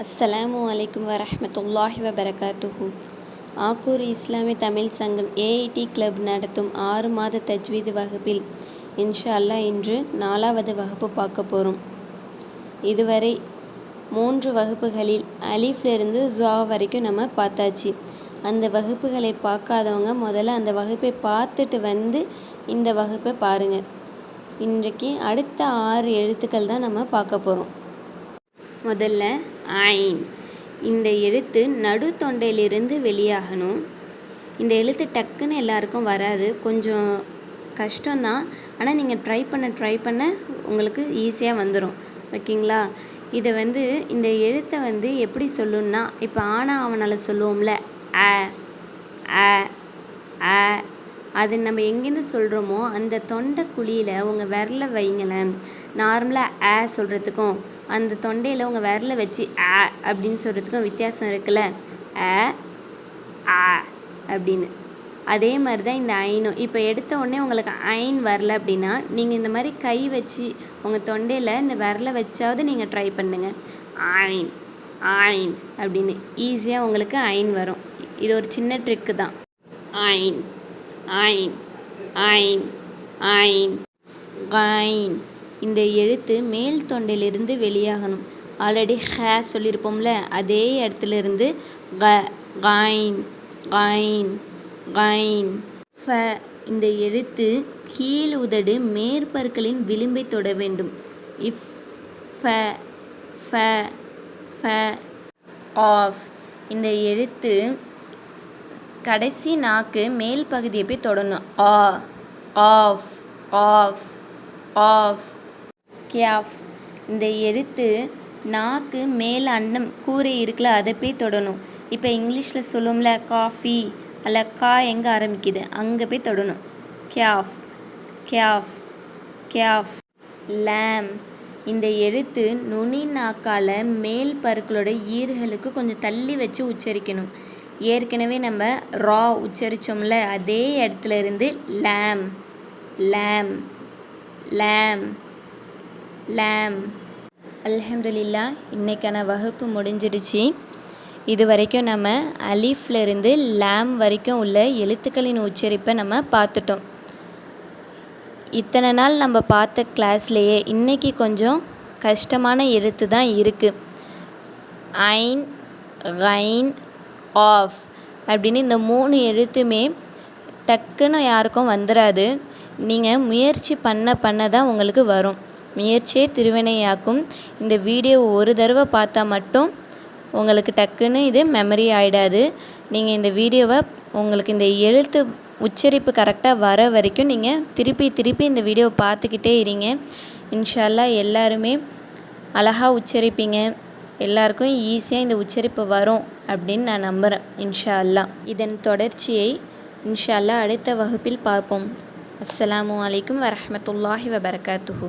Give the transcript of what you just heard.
அஸ்ஸலாமு அலைக்கும் வரஹ்மத்துல்லாஹி வபரகாத்துஹு. ஆக்கூர் இஸ்லாமிய தமிழ் சங்கம் ஏஐடி கிளப் நடத்தும் ஆறு மாத தஜ்வீது வகுப்பில் இன்ஷா அல்லாஹ் இன்று நாலாவது வகுப்பு பார்க்க போகிறோம் இதுவரை மூன்று வகுப்புகளில் அலீஃப்லேருந்து ஜுவா வரைக்கும் நம்ம பார்த்தாச்சு. அந்த வகுப்புகளை பார்க்காதவங்க முதல்ல அந்த வகுப்பை பார்த்துட்டு வந்து இந்த வகுப்பை பாருங்கள் இன்றைக்கு அடுத்த ஆறு எழுத்துக்கள் தான் நம்ம பார்க்க போகிறோம் முதல்ல ஐன் இந்த எழுத்து நடு தொண்டையிலிருந்து வெளியாகணும். இந்த எழுத்து டக்குன்னு எல்லாருக்கும் வராது. கொஞ்சம் கஷ்டம்தான். ஆனால் நீங்கள் ட்ரை பண்ண ட்ரை பண்ண உங்களுக்கு ஈஸியாக வந்துடும் ஓகேங்களா? இதை வந்து இந்த எழுத்தை வந்து எப்படி சொல்லணும்னா இப்போ ஆனா அவனால் சொல்லுவோம்ல அ அ அ அது நம்ம எங்கேருந்து சொல்கிறோமோ அந்த தொண்டை குழியில் உங்கள் விரல வைங்களேன் நார்மலாக ஆ சொல்கிறதுக்கும் அந்த தொண்டையில் உங்கள் விரல வச்சு ஆ அப்படின்னு சொல்கிறதுக்கும் வித்தியாசம் இருக்குல்ல. ஆ ஆ அப்படின்னு. அதே மாதிரி தான் இந்த ஐனும். இப்போ எடுத்த உடனே உங்களுக்கு ஐன் வரல அப்படின்னா நீங்கள் இந்த மாதிரி கை வச்சு உங்கள் தொண்டையில் இந்த விரல வச்சாவது நீங்கள் ட்ரை பண்ணுங்கள் ஐன் ஐன் அப்படின்னு. ஈஸியாக உங்களுக்கு ஐன் வரும். இது ஒரு சின்ன ட்ரிக்கு தான். ஐன் ஐன் ஐன் ஐன் ஐன் இந்த எழுத்து மேல் தொண்டையிலிருந்து வெளியாகணும். ஆல்ரெடி ஹே சொல்லியிருப்போம்ல அதே இடத்துல இருந்து க கைன் கைன் காயின் ஃப இந்த எழுத்து கீழ் உதடு மேற்பற்களின் விளிம்பை தொட வேண்டும். இஃப் ஃப ஃப ஃப ஆஃப். இந்த எழுத்து கடைசி நாக்கு மேல் பகுதியை போய் தொடணும். ஆ ஆஃப் ஆஃப் ஆஃப். கியாஃப். இந்த எழுத்து நாக்கு மேல் அன்னம் கூரை இருக்குல்ல அதை போய் தொடணும். இப்போ இங்கிலீஷில் சொல்லும்ல காஃபி அல்ல கா எங்கே ஆரம்பிக்குது? அங்கே போய் தொடணும். கியாஃப் கியாஃப் கியாஃப். லேம். இந்த எழுத்து நுனி நாக்கால் மேல் பருக்களோட ஈறுகளுக்கு கொஞ்சம் தள்ளி வச்சு உச்சரிக்கணும். ஏற்கனவே நம்ம ரா உச்சரித்தோம்ல அதே இடத்துல இருந்து லேம் லேம் லேம். லேம். அல்ஹம்துலில்லா இன்றைக்கான வகுப்பு முடிஞ்சிடுச்சு. இது வரைக்கும் நம்ம அலீஃப்ல இருந்து லேம் வரைக்கும் உள்ள எழுத்துக்களின் உச்சரிப்பை நம்ம பார்த்துட்டோம். இத்தனை நாள் நம்ம பார்த்த கிளாஸ்லேயே இன்றைக்கி கொஞ்சம் கஷ்டமான எழுத்து தான் இருக்குது ஐன் ரைன் ஆஃப் அப்படின்னு இந்த மூணு எழுத்துமே டக்குன்னு யாருக்கும் வந்துடாது நீங்கள் முயற்சி பண்ண பண்ண தான் உங்களுக்கு வரும். முயற்சியே திருவினையாக்கும். இந்த வீடியோ ஒரு தடவை பார்த்தா மட்டும் உங்களுக்கு டக்குன்னு இது மெமரி ஆகிடாது நீங்கள் இந்த வீடியோவை உங்களுக்கு இந்த எழுத்து உச்சரிப்பு கரெக்டாக வர வரைக்கும் நீங்கள் திருப்பி திருப்பி இந்த வீடியோவை பார்த்துக்கிட்டே இருங்க. இன்ஷால்லா எல்லாருமே அழகாக உச்சரிப்பீங்க. எல்லாருக்கும் ஈஸியாக இந்த உச்சரிப்பு வரும் அப்படின்னு நான் நம்புகிறேன் இன்ஷா அல்லா இதன் தொடர்ச்சியை இன்ஷா அல்லா அடுத்த வகுப்பில் பார்ப்போம். அஸ்ஸலாமு அலைக்கும் வரமத்துல்லாஹி வபர்காத்துஹூ.